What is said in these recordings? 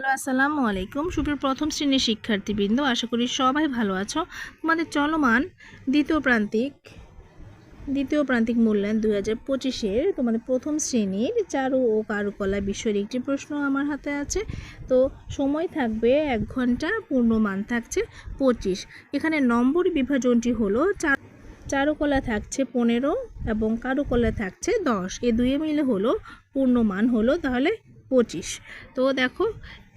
Hello, আসসালামু আলাইকুম। সুপ্রিয় প্রথম শ্রেণির শিক্ষার্থীবৃন্দ, আশা করি সবাই ভালো আছো। তোমাদের চলমান দ্বিতীয় প্রান্তিক দ্বিতীয় প্রান্তিক মূল্যায়ন দুই হাজার পঁচিশের তোমাদের প্রথম শ্রেণির চারু ও কারুকলা বিষয়ের একটি প্রশ্ন আমার হাতে আছে। তো সময় থাকবে এক ঘণ্টা, পূর্ণমান থাকছে পঁচিশ। এখানে নম্বর বিভাজনটি হলো চার, চারুকলা থাকছে পনেরো এবং কারুকলা থাকছে দশ। এ দুয়ে মিলে হলো, পূর্ণমান হলো তাহলে পঁচিশ। তো দেখো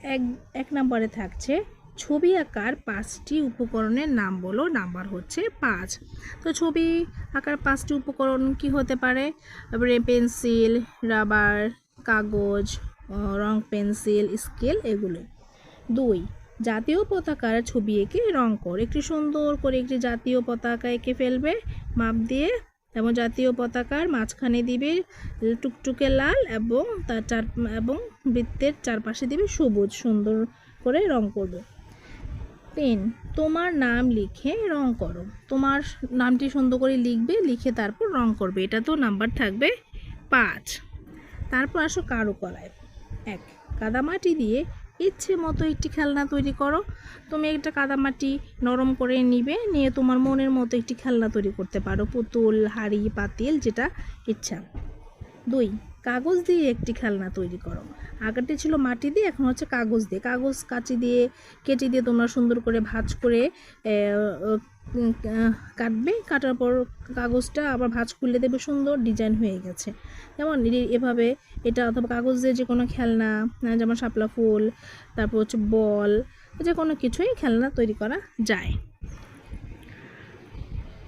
এক এক নম্বরে থাকছে, ছবি আঁকার পাঁচটি উপকরণের নাম বলো, নাম্বার হচ্ছে পাঁচ। তো ছবি আঁকার পাঁচটি উপকরণ কি হতে পারে? তারপরে পেন্সিল, রাবার, কাগজ রং পেন্সিল, স্কেল এগুলো। দুই, জাতীয় পতাকার ছবি এঁকে রং কর। একটি সুন্দর করে একটি জাতীয় পতাকা এঁকে ফেলবে, মাপ দিয়ে এবং জাতীয় পতাকার মাঝখানে দিবে টুকটুকে লাল এবং তার চার, এবং বৃত্তের চারপাশে দিবে সবুজ, সুন্দর করে রং করবে। পেন, তোমার নাম লিখে রং করো। তোমার নামটি সুন্দর করে লিখবে, লিখে তারপর রং করবে। এটা তো নাম্বার থাকবে পাঁচ। তারপর আসো কারুকলায়। এক, কাদামাটি দিয়ে ইচ্ছে মতো একটি খেলনা তৈরি করো। তুমি একটা কাদামাটি নরম করে নিবে, নিয়ে তোমার মনের মতো একটি খেলনা তৈরি করতে পারো। পুতুল, হাড়ি, পাতিল, যেটা ইচ্ছা। দুই, কাগজ দিয়ে একটি খেলনা তৈরি করো। আগেরটি ছিল মাটি দিয়ে, এখন হচ্ছে কাগজ দিয়ে। কাগজ কাঁচি দিয়ে, কেটে দিয়ে তোমরা সুন্দর করে ভাঁজ করে কাটবে। কাটার পর কাগজটা আবার ভাঁজ খুলে দেবে সুন্দর ডিজাইন হয়ে গেছে। যেমন এভাবে এটা অথবা কাগজ দিয়ে যে কোনো খেলনা যেমন শাপলা ফুল, তারপর হচ্ছে বল, যে কোনো কিছুই খেলনা তৈরি করা যায়।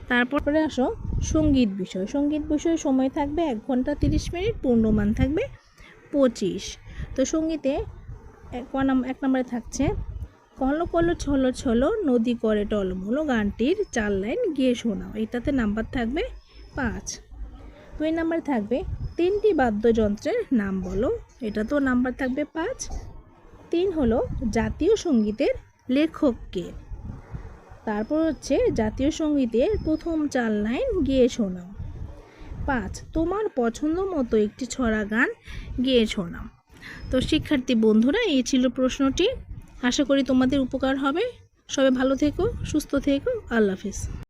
তারপরে আসো সংগীত বিষয়। সংগীত বিষয়ে সময় থাকবে এক ঘণ্টা তিরিশ মিনিট, পূর্ণমান থাকবে পঁচিশ। তো সঙ্গীতে এক নাম- এক নম্বরে থাকছে, কলো কলো ছলো ছলো নদী করে টলমলো, গানটির চার লাইন গিয়ে শোনাও। এটাতে নাম্বার থাকবে পাঁচ। দুই নাম্বার থাকবে, তিনটি বাদ্যযন্ত্রের নাম বলো। এটা তো নাম্বার থাকবে পাঁচ। তিন হলো, জাতীয় সঙ্গীতের লেখককে। তারপর হচ্ছে জাতীয় সঙ্গীতের প্রথম চার লাইন গিয়ে শোনাও। পাঁচ, তোমার পছন্দ মতো একটি ছড়া গান গিয়ে শোনাও। তো শিক্ষার্থী বন্ধুরা, এই ছিল প্রশ্নটি। আশা করি তোমাদের উপকার হবে। সবাই ভালো থেকো, সুস্থ থেকো। আল্লাহ হাফিজ।